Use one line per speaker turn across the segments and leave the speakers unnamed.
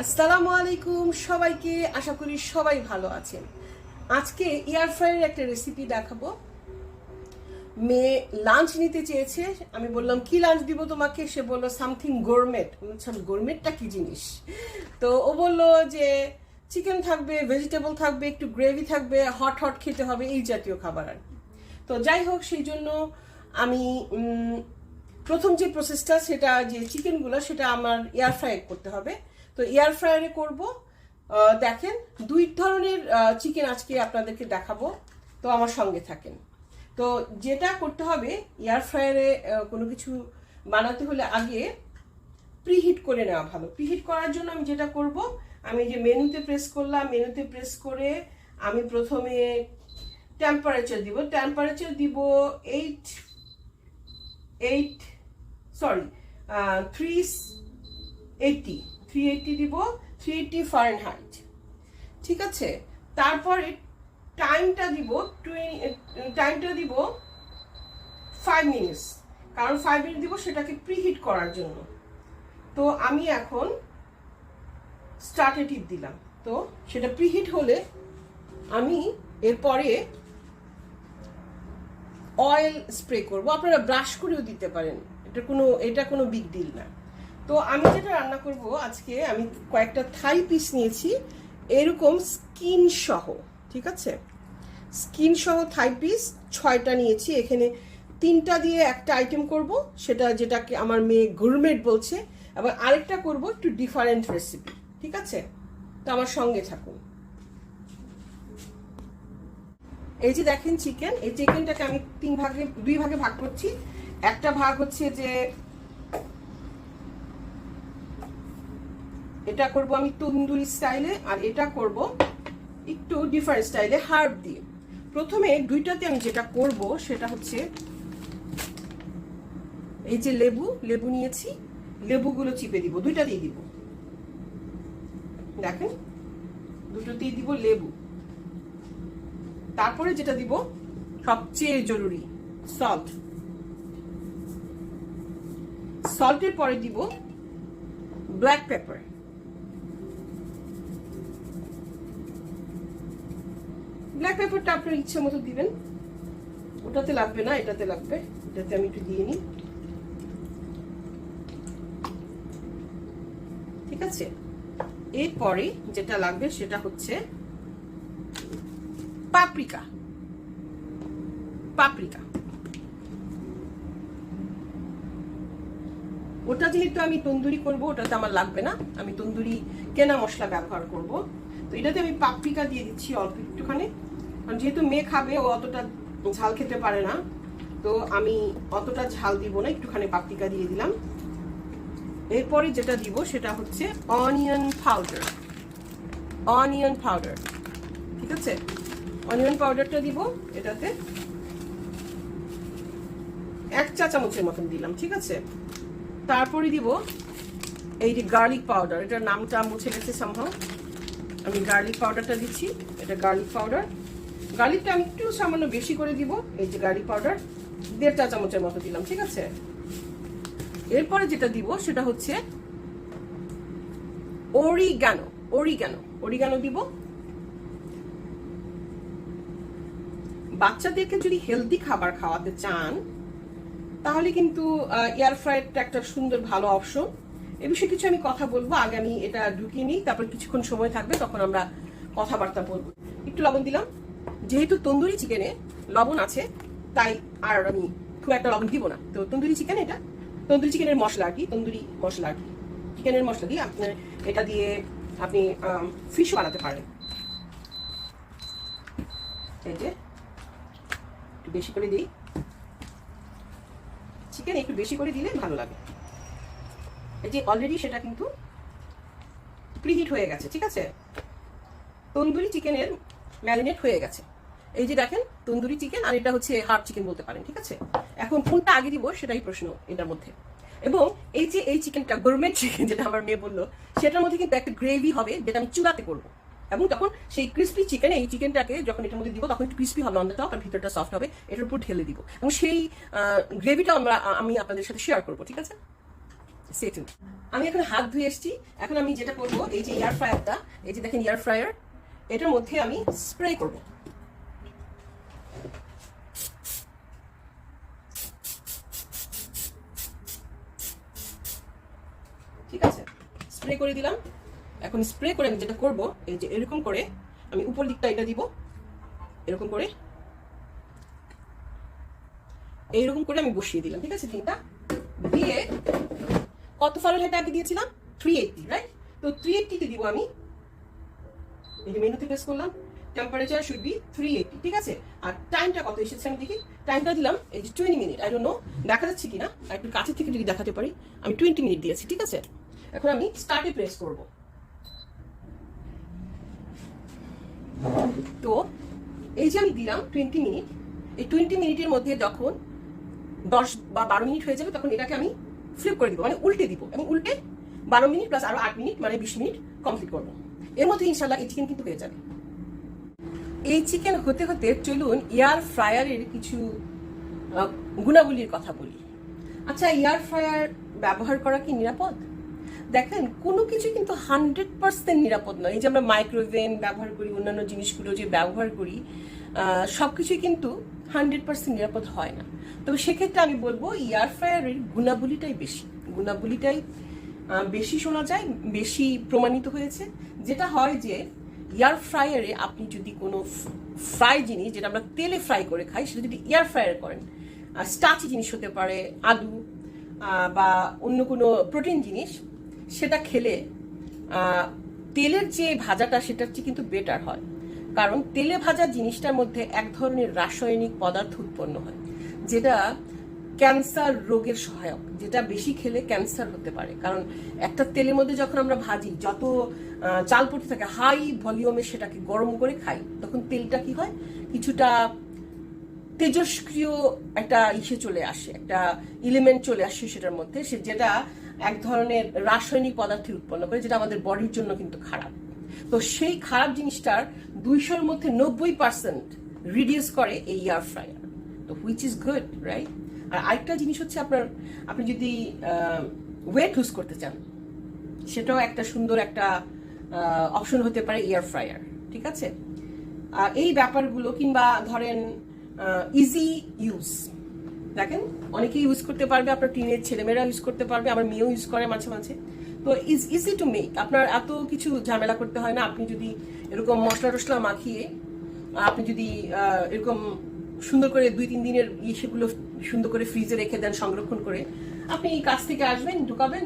আসসালামু আলাইকুম সবাইকে, আশা করি সবাই ভালো আছেন। আজকে এয়ার ফ্রাইয়ের একটা রেসিপি দেখাবো। মেয়ে লাঞ্চ নিতে চেয়েছে। আমি বললাম, কি লাঞ্চ দিব তোমাকে? সে বলল সামথিং গোরমেট বলছিলাম গোরমেটটা কি জিনিস? তো ও বলল যে চিকেন থাকবে ভেজিটেবল থাকবে, একটু গ্রেভি থাকবে হট হট খেতে হবে, এই জাতীয় খাবার আর তো যাই হোক, সেই জন্য আমি প্রথম যে প্রসেসটা সেটা যে চিকেনগুলো সেটা আমার এয়ার ফ্রাই করতে হবে। তো এয়ার ফ্রায়ারে করব। দেখেন, দুই ধরনের চিকেন আজকে আপনাদেরকে দেখাবো। তো আমার সঙ্গে থাকেন। তো যেটা করতে হবে এয়ার ফ্রায়ারে কোনো কিছু বানাতে হলে আগে প্রিহিট করে নেওয়া ভালো। প্রিহিট করার জন্য আমি যেটা করব, আমি যে মেনুতে প্রেস করলাম মেনুতে প্রেস করে আমি প্রথমে টেম্পারেচার দিব। টেম্পারেচার দিব eight eight sorry three eighty three eighty দিব থ্রি ফারেনহাইট ঠিক আছে? তারপর টাইমটা দিব টাইমটা দিব ফাইভ মিনিটস কারণ ফাইভ মিনিট দিব সেটাকে প্রিহিট করার জন্য। তো আমি এখন স্টার্টে টিপ দিলাম। তো সেটা প্রিহিট হলে আমি এরপরে অয়েল স্প্রে করব। আপনারা ব্রাশ করেও দিতে পারেন। এটা কোনো এটা কোনো বিগ ডিল না। তো আমি যেটা রান্না করব আজকে, আমি কয়েকটা থাই পিস নিয়েছি। এরকম স্কিন সহ, ঠিক আছে? স্কিন সহ থাই পিস, ছয়টা নিয়েছি। এখানে তিনটা দিয়ে একটা আইটেম করব, সেটা যেটাকে আমার মেয়ে গুরমেট বলছে। এবং আরেকটা করব একটু ডিফারেন্ট রেসিপি ঠিক আছে? তো আমার সঙ্গে থাকুন। এই যে দেখেন চিকেন এই চিকেনটাকে আমি তিন ভাগে, দুই ভাগে ভাগ করছি। একটা ভাগ হচ্ছে যে এটা করব আমি তন্দুরি স্টাইলে আর এটা করব একটু ডিফারেন্ট স্টাইলে হার্ব দিয়ে। প্রথমে দুইটাতে আমি যেটা করব সেটা হচ্ছে এই যে লেবু লেবু নিয়েছি, লেবুগুলো চিপে দিব, দুইটা দিয়ে দিব। দেখেন, দুটোতেই দিব লেবু। তারপরে যেটা দিব, সবচেয়ে জরুরি সল্ট সল্টের পরে দিব ব্ল্যাক পেপার ব্ল্যাক পেপারটা আপনার ইচ্ছে মতো দিবেন। ওটাতে লাগবে না, এটাতে লাগবে। এটাতে আমি একটু দিয়ে নিই। ঠিক আছে? এরপরে যেটা লাগবে সেটা হচ্ছে পাপরিকা পাপরিকা ওটা যেহেতু আমি তন্দুরি করব, ওটাতে আমার লাগবে না। আমি তন্দুরি কেনা মশলা ব্যবহার করব। তো এটাতে আমি পাপরিকা দিয়ে দিচ্ছি অল্প একটুখানি। কারণ যেহেতু মেয়ে খাবে, ও অতটা ঝাল খেতে পারে না। তো আমি অতটা ঝাল দিব না, একটুখানি পাপরিকা দিয়ে দিলাম। এরপরে যেটা দিব সেটা হচ্ছে অনিয়ন পাউডার অনিয়ন পাউডার ঠিক আছে? অনিয়ন পাউডারটা দিব এটাতে। এক চা চামচের মতন দিলাম, ঠিক আছে? তারপরে দিব এই যে গার্লিক পাউডার এটার নামটা মুছে গেছে সম্ভব আমি গার্লিক পাউডারটা দিচ্ছি, এটা গার্লিক পাউডার গার্লিকটা আমি একটু সামান্য বেশি করে দিব। এই যে গার্লিক পাউডার দেড় চা চামচের মতো দিলাম, ঠিক আছে? এরপরে যেটা দিব সেটা হচ্ছে ওরিগানো ওরিগানো ওরিগানো দিব। বাচ্চাদেরকে যদি হেলদি খাবার খাওয়াতে চান, তাহলে কিন্তু এয়ার ফ্রায়ারটা একটা সুন্দর ভালো অপশন এ বিষয়ে কিছু আমি কথা বলব, আগে আমি এটা ঢুকিয়ে নিই, তারপর কিছুক্ষণ সময় থাকবে, তখন আমরা কথাবার্তা বলব। একটু লবণ দিলাম। যেহেতু তন্দুরি চিকেনে লবণ আছে, তাই আর আমি খুব একটা লবণ দিব না। তো তন্দুরি চিকেন এটা। তন্দুরি চিকেনের মশলা আর কি, তন্দুরি মশলা আর কি। চিকেনের মশলা দিয়ে আপনার এটা দিয়ে আপনি ফিশ বানাতে পারেন। এই যে, একটু বেশি করে দিই। চিকেন একটু বেশি করে দিলে ভালো লাগে। এই যে অলরেডি সেটা কিন্তু প্রিহিট হয়ে গেছে, ঠিক আছে? তন্দুরি চিকেনের ম্যারিনেট হয়ে গেছে। এই যে দেখেন, তন্দুরি চিকেন আর এটা হচ্ছে হার্ড চিকেন বলতে পারেন, ঠিক আছে? এখন কোনটা আগে দিব সেটাই প্রশ্ন এটার মধ্যে। এবং এই যে এই চিকেনটা গভর্নমেন্ট চিকেন যেটা আমার মেয়ে বলল, সেটার মধ্যে কিন্তু একটা গ্রেভি হবে যেটা আমি চুলাতে করব। এবং তখন সেই ক্রিস্পি চিকেন এই চিকেনটাকে যখন এটার মধ্যে দিব, তখন একটু ক্রিস্পি হবে অন আর ভিতরটা সফট হবে, এটার উপর ঢেলে দিব। এবং সেই গ্রেভিটা আমরা আমি আপনাদের সাথে শেয়ার করব, ঠিক আছে? সেটু আমি এখন হাত ধুয়ে এসেছি। এখন আমি যেটা করব, এই যে এয়ার ফ্রায়ারটা এই যে দেখেন এয়ার ফ্রায়ার এটার মধ্যে আমি স্প্রে করব। ঠিক আছে? স্প্রে করে দিলাম। এখন স্প্রে করে আমি যেটা করব, এই যে এরকম করে আমি উপর দিকটা এটা দিব। এরকম করে। এইরকম করে আমি বসিয়ে দিলাম। ঠিক আছে, তিনটা? দিয়ে কত ফারেনহাইট আগে দিয়েছিলাম? থ্রি এইটটি রাইট তো থ্রি এইটটিতে দিব আমি এই যে মেনুতে প্রেস করলাম temperature should be three eighty ঠিক আছে? আর টাইমটা কত এসেছে আমি দেখি? টাইমটা দিলাম, এই যে twenty minute I don't know দেখা যাচ্ছে কিনা? আর একটু কাছে থেকে যদি দেখাতে পারি, আমি টোয়েন্টি মিনিট দিয়েছি, ঠিক আছে? এখন আমি স্টার্টে প্রেস করব। তো, এই যে আমি দিলাম টোয়েন্টি মিনিট এই টোয়েন্টি মিনিটের মধ্যে যখন দশ বা বারো মিনিট হয়ে যাবে, তখন এটাকে আমি ফ্লিপ করে দিব মানে উল্টে দিব। এবং উল্টে বারো মিনিট প্লাস আরও আট মিনিট মানে বিশ মিনিট কমপ্লিট করব। এর মধ্যে ইনশাল্লাহ এই চিকেন কিন্তু হয়ে যাবে। এই চিকেন হতে হতে চলুন এয়ার ফ্রায়ারের কিছু গুণাবলীর কথা বলি। আচ্ছা এয়ার ফ্রায়ার ব্যবহার করা কি নিরাপদ? দেখেন, কোনো কিছু কিন্তু হান্ড্রেড পার্সেন্ট নিরাপদ নয়। এই যে আমরা মাইক্রোওয়েভ ব্যবহার করি, অন্যান্য জিনিসগুলো যে ব্যবহার করি সব কিছুই কিন্তু হান্ড্রেড পার্সেন্ট নিরাপদ হয় না। তবে সেক্ষেত্রে আমি বলব এয়ার ফ্রায়ারের গুণাবলীটাই বেশি। গুণাবলীটাই বেশি শোনা যায়, বেশি প্রমাণিত হয়েছে। যেটা হয় যে এয়ার ফ্রায়ারে আপনি যদি কোনো ফ্রাই জিনিস, যেটা আমরা তেলে ফ্রাই করে খাই, সেটা যদি এয়ার ফ্রায়ার করেন স্টাচি জিনিস হতে পারে, আলু বা অন্য কোনো প্রোটিন জিনিস, সেটা খেলে তেলের যে ভাজাটা, সেটার চেয়ে কিন্তু বেটার হয়। কারণ তেলে ভাজা জিনিসটার মধ্যে এক ধরনের রাসায়নিক পদার্থ উৎপন্ন হয়, যেটা ক্যান্সার রোগের সহায়ক, যেটা বেশি খেলে ক্যান্সার হতে পারে। কারণ একটা তেলের মধ্যে যখন আমরা ভাজি, যত চাল পড়তে থাকে, হাই ভলিউমে সেটাকে গরম করে খাই, তখন তেলটা কি হয়? কিছুটা তেজস্ক্রিয় একটা ইসে চলে আসে, একটা এলিমেন্ট চলে আসে সেটার মধ্যে, সে যেটা এক ধরনের রাসায়নিক পদার্থের উৎপন্ন করে, যেটা আমাদের বডির জন্য কিন্তু খারাপ। তো সেই খারাপ জিনিসটার দুইশোর মধ্যে নব্বই পার্সেন্ট রিডিউস করে এই এয়ার ফ্রায়ার তো হুইচ ইজ গুড রাইট আর আরেকটা জিনিস হচ্ছে আপনার, আপনি যদি ওয়েট লুজ করতে চান, সেটাও একটা সুন্দর একটা অপশন হতে পারে এয়ার ফ্রায়ার ঠিক আছে? এই ব্যাপারগুলো কিংবা ধরেন ইজি ইউজ দেখেন অনেকে ইউজ করতে পারবে, আপনার টিনের ছেলেমেয়েরা ইউজ করতে পারবে, আমার মেয়েও ইউজ করে মাঝে মাঝে। তো ইজ ইজি টু মেক আপনার এত কিছু ঝামেলা করতে হয় না, আপনি যদি এরকম মশলা টশলা মাখিয়ে, আপনি যদি এরকম সুন্দর করে দুই, তিন দিনের ইয়ে সেগুলো সুন্দর করে ফ্রিজে রেখে দেন, সংরক্ষণ করে। আপনি কাছ থেকে আসবেন, ঢুকাবেন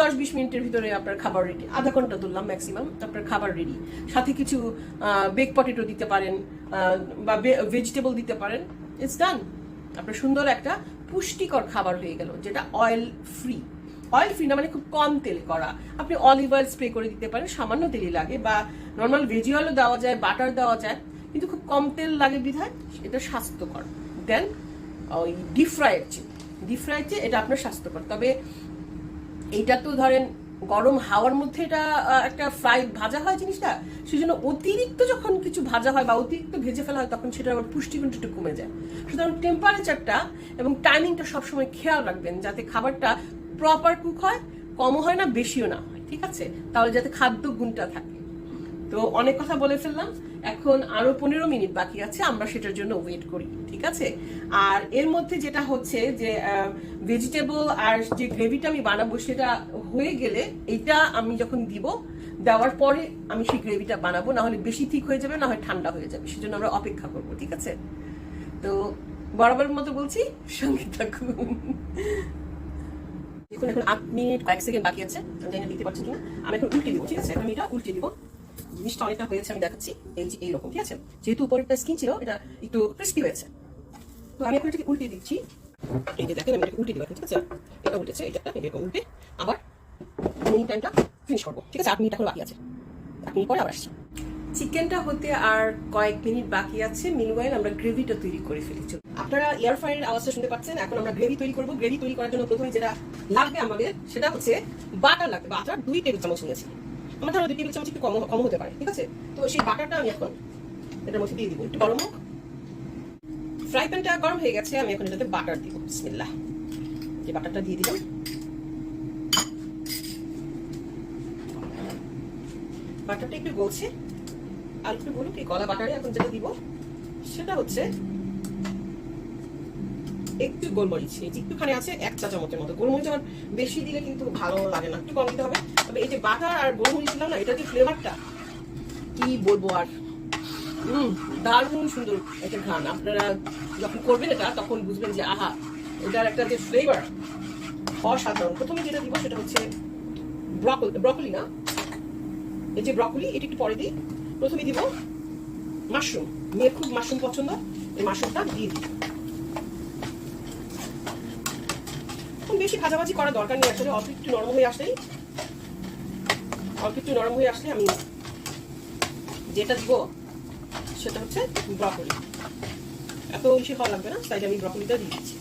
দশ, বিশ মিনিটের ভিতরে আপনার খাবার রেডি আধা ঘণ্টা তুললাম ম্যাক্সিমাম আপনার খাবার রেডি সাথে কিছু বেক পটেটো দিতে পারেন বা ভেজিটেবল দিতে পারেন ইটস ডান আপনার সুন্দর একটা পুষ্টিকর খাবার হয়ে গেল, যেটা অয়েল ফ্রি অয়েল ফ্রি না মানে খুব কম তেল করা। আপনি অলিভ অয়েল স্প্রে করে দিতে পারেন, সামান্য তেলই লাগে, বা নর্মাল ভেজি অয়েলও দেওয়া যায় বাটার দেওয়া যায়। কিন্তু খুব কম তেল লাগে বিধায় এটা স্বাস্থ্যকর। দেন, ওই ডিপ ফ্রাইয়ের চেয়ে। ডিপ ফ্রাইয়ের চেয়ে এটা আপনার স্বাস্থ্যকর। তবে এইটা তো ধরেন গরম হাওয়ার মধ্যে এটা একটা ফ্রাই ভাজা হয় জিনিসটা সেই জন্য অতিরিক্ত যখন কিছু ভাজা হয় বা অতিরিক্ত ভেজে ফেলা হয় তখন সেটা আবার পুষ্টিগুণটা একটু কমে যায়। সুতরাং টেম্পারেচারটা এবং টাইমিংটা সবসময় খেয়াল রাখবেন যাতে খাবারটা প্রপার কুক হয়, কমও হয় না, বেশিও না হয়। ঠিক আছে? তাহলে যাতে খাদ্য গুণটা থাকে। তো অনেক কথা বলে ফেললাম। এখন আরও পনেরো মিনিট বাকি আছে, আমরা সেটার জন্য ওয়েট করি, ঠিক আছে? আর এর মধ্যে যেটা হচ্ছে যে ভেজিটেবল আর যে গ্রেভিটা আমি বানাবো সেটা হয়ে গেলে এটা আমি যখন দিব, দেওয়ার পরে আমি সেই গ্রেভিটা বানাবো, না হলে বেশি ঠিক হয়ে যাবে, না হয় ঠান্ডা হয়ে যাবে, সেজন্য আমরা অপেক্ষা করব, ঠিক আছে? তো বরাবরের মতো বলছি, সঙ্গে থাকুন। দেখুন, এখন আট মিনিট কয়েক সেকেন্ড বাকি আছে আমি দিতে পারছি কিনা। আমি এখন উল্টে দিব, ঠিক আছে? আমি এটা উল্টে দিব। জিনিসটা অনেকটা হয়েছে আমি দেখাচ্ছি। এই যে এইরকম ঠিক আছে? যেহেতু উপরেরটা স্কিন ছিল এটা একটু ক্রিস্পি হয়েছে। তো আমি এখন এটাকে উল্টে দিচ্ছি। এই যে দেখেন আমি এটাকে উল্টে ঠিক আছে? এটা উল্টেছে এটা উল্টে আবার মিনিট টাইমটা ফিনিশ করব ঠিক আছে? আট মিনিট এখন বাকি আছে। আট মিনিট পরে আবার আসছি। চিকেনটা হতে আর কয়েক মিনিট বাকি আছে। মিনওয়াইল আমরা গ্রেভিটা তৈরি করে ফেলেছি। আপনারা এয়ার ফ্রায়ারের আওয়াজটা শুনতে পাচ্ছেন? এখন আমরা গ্রেভি তৈরি করব। গ্রেভি তৈরি করার জন্য প্রথমে যেটা লাগবে আমাদের সেটা হচ্ছে বাটার লাগবে। বাটার দুই টেবিল চামচ নিয়েছি। আমার ধরো দুই টেবিল চামচ একটু কম কম হতে পারে, ঠিক আছে? তো সেই বাটারটা আমি এখন এটার মধ্যে দিয়ে দিব, একটু গরম হোক। ফ্রাই প্যানটা গরম হয়ে গেছে, আমি এখন এটাতে বাটার দিব বিসমিল্লা যে বাটারটা দিয়ে দিলাম। বাটারটা একটু গলছে, আর একটু বলুন কি গলা বাটারে এখন যেটা দিব, সেটা হচ্ছে একটু গোলমরিচ এই যে একটুখানি আছে এক চা চামচের মতো। গোলমরিচ আমার বেশি দিলে কিন্তু ভালো লাগে না একটু কম দিতে হবে। তবে এই যে বাটার আর গোলমরিচ দিলাম না এটা যে ফ্লেভারটা কি বলব আর? হুম দারুণ সুন্দর একটা ঘ্রাণ। আপনারা যখন করবেন এটা তখন বুঝবেন যে আহা এটার একটা যে ফ্লেভার অসাধারণ। প্রথমে যেটা দিব সেটা হচ্ছে ব্রকলি ব্রকলি না? এই যে ব্রকলি এটা একটু পরে দিই। প্রথমে দিব মাশরুম মেয়ের খুব মাশরুম পছন্দ এই মাশরুমটা দিয়ে দিই খুব বেশি ভাজাভাজি করার দরকার নেই আসলে অল্প একটু নরম হয়ে আসলেই অল্প একটু নরম হয়ে আসলে আমি যেটা দিব, সেটা হচ্ছে ব্রকলি এত বেশি ভালো লাগবে না, তাই আমি ব্রকলিটা দিয়ে দিচ্ছি।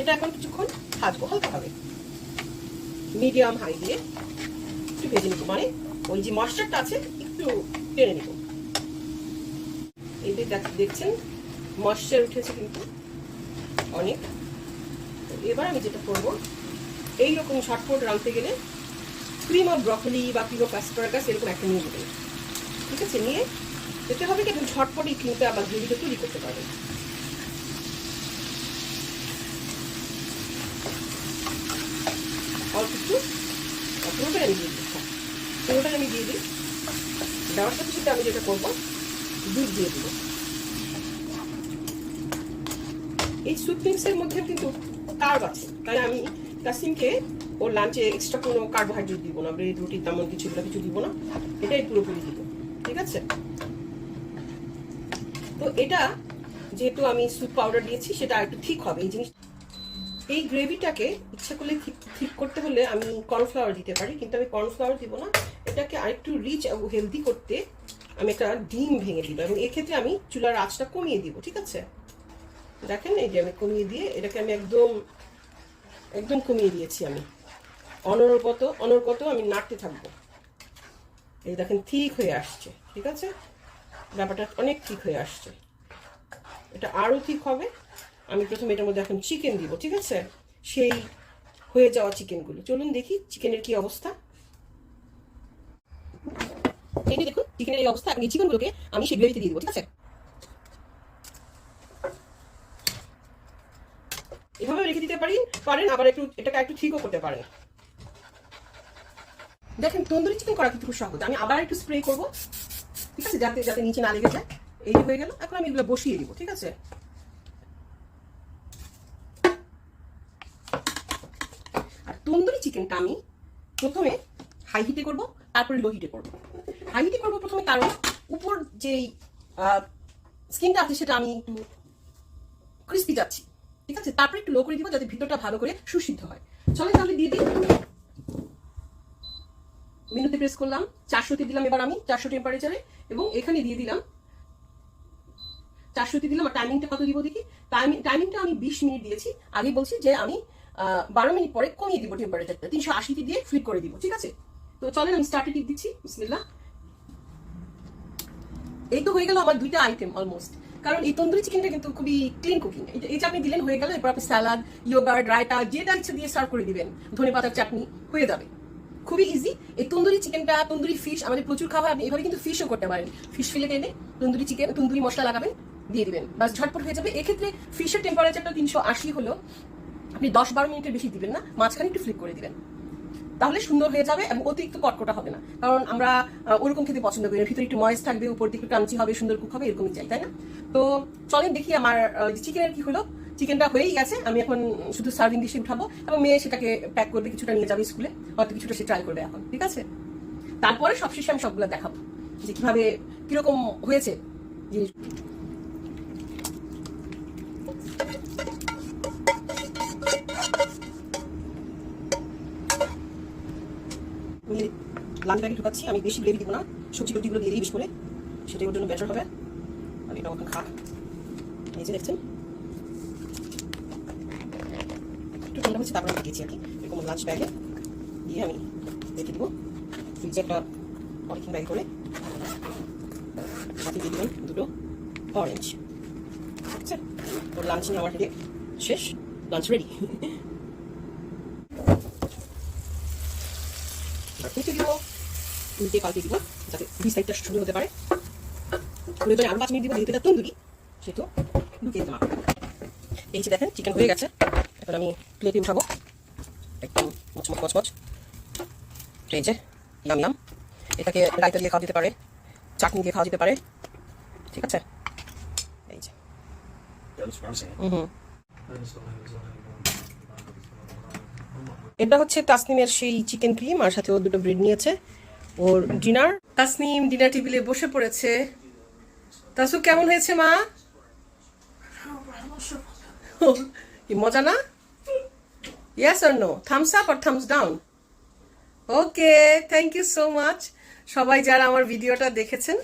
এটা এখন কিছুক্ষণ ভাজবো, হালকা হবে মিডিয়াম হাই দিয়ে একটু ভেজে নিবো। মানে ওই যে মশলাটা আছে, একটু টেনে নিব। এই দেখছেন? ময়শ্চার উঠেছে কিন্তু। অনেক। তো এবার আমি যেটা করব এইরকম ঝটপট রাঁধতে গেলে ক্রিম অফ ব্রকলি বা ক্রিম অফ অ্যাসপারাগাস এরকম একটা নিয়ে নেবেন। ঠিক আছে? নিয়ে যেতে হবে কি এখন ঝটপট এই ক্রিমটা আবার গ্রেভিটা তৈরি করতে পারবেন। অল্প একটু পুরোটাই আমি দিয়ে হ্যাঁ, পুরোটাই আমি দিয়ে দিই। দেওয়ার সাথে সাথে আমি যেটা করব দুধ দিয়ে দেবো। এই স্যুপ মিক্সের মধ্যে কিন্তু কার্ব আছে। তাই আমি কাসিমকে ওর লাঞ্চে এক্সট্রা কোনো কার্বোহাইড্রেট দিব না ব্রেড রুটি, তেমন কিছু, এগুলো কিছু দিব না। এটাই পুরোপুরি দিব, ঠিক আছে? তো এটা যেহেতু আমি স্যুপ পাউডার দিয়েছি, সেটা একটু ঠিক হবে। এই জিনিস এই গ্রেভিটাকে ইচ্ছা করলে ঠিক করতে হলে আমি কর্নফ্লাওয়ার দিতে পারি, কিন্তু আমি কর্নফ্লাওয়ার দিব না। এটাকে আরেকটু রিচ এবং হেলদি করতে আমি একটা ডিম ভেঙে দিব, এবং এক্ষেত্রে আমি চুলার আঁচটা কমিয়ে দিব, ঠিক আছে? দেখেন এই যে আমি কমিয়ে দিয়ে এটাকে আমি একদম একদম কমিয়ে দিয়েছি আমি। অনরকত অনরকত আমি নাড়তে থাকব। এই দেখেন ঠিক হয়ে আসছে, ঠিক আছে? ব্যাপারটা অনেক ঠিক হয়ে আসছে। এটা আরও ঠিক হবে। আমি প্রথমে এটার মধ্যে এখন চিকেন দিব, ঠিক আছে? সেই হয়ে যাওয়া চিকেনগুলো চলুন দেখি চিকেনের কি অবস্থা। এই দেখুন চিকেনের এই অবস্থা এই চিকেনগুলোকে আমি সেই গ্রেভিতে দিয়ে দিব, ঠিক আছে? এভাবে রেখে দিতে পারি? পারেন, আবার একটু এটাকে একটু ঠিকও করতে পারেন। দেখেন, তন্দুরি চিকেন করা কিন্তু খুব সহজ। আমি আবার একটু স্প্রে করব। ঠিক আছে? যাতে যাতে নিচে না লেগে যায়। এই যে হয়ে গেল। এখন আমি এগুলো বসিয়ে দিব, ঠিক আছে? আর তন্দুরি চিকেনটা আমি প্রথমে হাই হিটে করব, তারপরে লো হিটে করব। হাই হিটে করব প্রথমে কারণ উপর যেই স্কিনটা আছে, সেটা আমি একটু ক্রিস্পি যাচ্ছি। ঠিক আছে? তারপরে একটু লো করে দিব যাতে ভিতরটা ভালো করে সুসিদ্ধ হয়। চলে তাহলে দিয়ে দিই। মেনুতে প্রেস করলাম। চারশোতে দিলাম এবার আমি, চারশো টেম্পারেচারে এবং এখানে দিয়ে দিলাম। চারশোতে দিলাম আর টাইমিংটা কত দিব দেখি? টাইমিং টাইমিংটা আমি বিশ মিনিট দিয়েছি। আগে বলছি যে আমি বারো মিনিট পরে কমিয়ে দিব টেম্পারেচারটা তিনশো আশিতে দিয়ে ফ্লিপ করে দিব, ঠিক আছে? তো চলেন আমি স্টার্টে টিপ দিচ্ছি। বিসমিল্লাহ। এই তো হয়ে গেল আমার দুইটা আইটেম অলমোস্ট কারণ এই তন্দুরি চিকেনটা কিন্তু খুবই ক্লিন কুকিং এই যে আপনি দিলেন হয়ে গেল, এরপর আপনি স্যালাড ইয়োগার্ট রায়তা যেটা ইচ্ছে দিয়ে সার্ভ করে দিবেন, ধনে পাতার চাটনি হয়ে যাবে। খুবই ইজি এই তন্দুরি চিকেনটা, তন্দুরি ফিশ আমাদের প্রচুর খাবার, আপনি এভাবে কিন্তু ফিশও করতে পারেন। ফিশ ফিলে এনে তন্দুরি চিকেন, তন্দুরি মশলা লাগাবেন, দিয়ে দিবেন। বাস ঝটপট হয়ে যাবে। এক্ষেত্রে ফিশের টেম্পারেচারটা তিনশো আশি হলো। আপনি দশ বারো মিনিটের বেশি দিবেন না, মাঝখানে একটু ফ্লিপ করে দিবেন। তাহলে সুন্দর হয়ে যাবে এবং অতিরিক্ত কটকটা হবে না। কারণ আমরা ওরকম খেতে পছন্দ করি না। ভিতরে একটু ময়েস থাকবে, উপর দিকে ক্রাঞ্চি হবে, সুন্দর কুক হবে, এরকমই চাই, তাই না? তো চলেন দেখি আমার চিকেনের কি হলো। চিকেনটা হয়েই গেছে। আমি এখন শুধু সার্ভিং ডিশে উঠাবো এবং মেয়ে সেটাকে প্যাক করবে, কিছুটা নিয়ে যাবে স্কুলে হয়তো কিছুটা সে ট্রাই করবে এখন, ঠিক আছে? তারপরে সবশেষে আমি সবগুলো দেখাবো যে কীভাবে, কীরকম হয়েছে জিনিস আমি লাল ব্যাগে ঢুকাচ্ছি, আমি বেশি গ্রেভি দিব না। সবজি টুটিগুলো দিয়ে দিই, বেশ করে। সেটাই ওর জন্য বেটার হবে। আর এটা ওখানে খা এই যে দেখছেন? একটু ঠান্ডা হচ্ছে, তারপরে দিয়েছি আর কি। এরকম লাঞ্চ ব্যাগে দিয়ে আমি রেখে দিব। ফ্রিজে একটা পলিথিন ব্যাগ করে সাথে দিয়ে দিবেন দুটো অরেঞ্জ ঠিক আছে? ওর লাঞ্চ নিয়ে আমার শেষ। লাঞ্চ রেডি এবার উল্টে দিব উল্টে পাল্টে দিব যাতে দুই সাইডটা সুন্দর হতে পারে। করে তো আরও পাঁচ মিনিট দিব যেহেতু এটা তন্দুরি সেহেতু লুকিয়ে দিলাম এই যে দেখেন চিকেন হয়ে গেছে। এখন আমি প্লেটে উঠাবো। একদম মচমচ মচমচ এই যে ইয়াম ইয়াম এটাকে রায়তা দিয়ে খাওয়া যেতে পারে চাটনি দিয়ে খাওয়া যেতে পারে। ঠিক আছে? এই যে।
Promising.
হুম এটা হচ্ছে তাসনিমের সেই চিকেন ক্রিম আর সাথে ও দুটো ব্রেড নিয়েছে। ওর ডিনার তাসনিম ডিনার টেবিলে বসে পড়েছে। তাসু, কেমন হয়েছে মা? কি মজা না? ইয়াস আর no thumbs up R thumbs down okay thank you so much সবাই যারা আমার ভিডিওটা দেখেছেন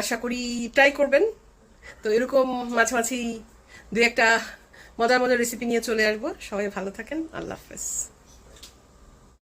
আশা করি ট্রাই করবেন। তো এরকম মাঝে মাঝেই দু একটা মজার মজার রেসিপি নিয়ে চলে আসব। সবাই ভালো থাকেন। আল্লাহ হাফেজ।